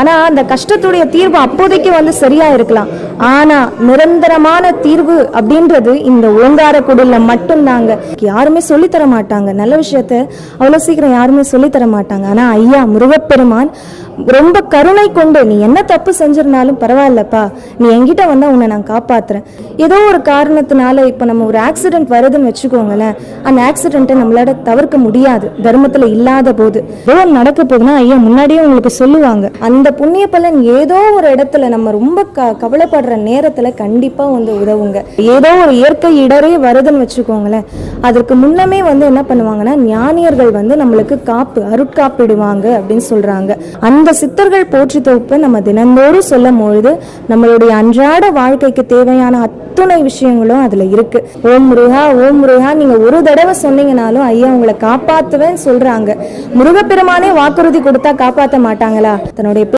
ஆனா அந்த கஷ்டத்துடைய தீர்வு அப்போதைக்கு வந்து சரியா இருக்கலாம். ஆனா நிரந்தரமான தீர்வு அப்படின்றது இந்த ஓங்கார குடில மட்டும்தாங்க. யாருமே சொல்லித்தர மாட்டாங்க. நல்ல விஷயத்த அவ்வளவு சீக்கிரம் யாருமே சொல்லித் தர மாட்டாங்க. ஆனா ஐயா முருகப்பெருமான் ரொம்ப கருணை கொண்டு நீ என்ன தப்பு செஞ்சிருந்தாலும் பரவாயில்லப்பா. நீ என்கிட்ட வந்தா உன்னை நான் காப்பாத்துறேன். ஏதோ ஒரு காரணத்தினால இப்ப நம்ம ஒரு ஆக்சிடென்ட் வருதுன்னு வச்சுக்கோங்களேன். அந்த ஆக்சிடென்ட்டை நம்மளால தவிர்க்க முடியாது. தர்மத்துல இல்லாத போது. ஏதோ நடக்க போகுதுன்னா ஐயா முன்னாடியே உங்களுக்கு சொல்லுவாங்க. அந்த புண்ணிய பலன் ஏதோ ஒரு இடத்துல நம்ம ரொம்ப க கவலைப்படுற நேரத்துல கண்டிப்பா வந்து உதவுங்க. ஏதோ ஒரு இயற்கை இடரே வருதுன்னு வச்சுக்கோங்களேன். அதற்கு முன்னமே வந்து என்ன பண்ணுவாங்கன்னா ஞானியர்கள் வந்து நம்மளுக்கு காப்பு அருட்காப்பிடுவாங்க அப்படின்னு சொல்றாங்க. அந்த சித்தர்கள் போற்றி தொகுப்பு நம்ம தினந்தோறும் சொல்லும் பொழுது நம்மளுடைய அன்றாட வாழ்க்கைக்கு தேவையான அத்துணை விஷயங்களும் அதுல இருக்கு. ஓம் முருகா ஓம் முருகா நீங்க ஒரு தடவை சொன்னீங்கனாலும் ஐயா உங்களை காப்பாத்துவேன் சொல்றாங்க. முருகப்பெருமானே வாக்குறுதி கொடுத்தா காப்பாத்த மாட்டாங்களா? தன்னுடைய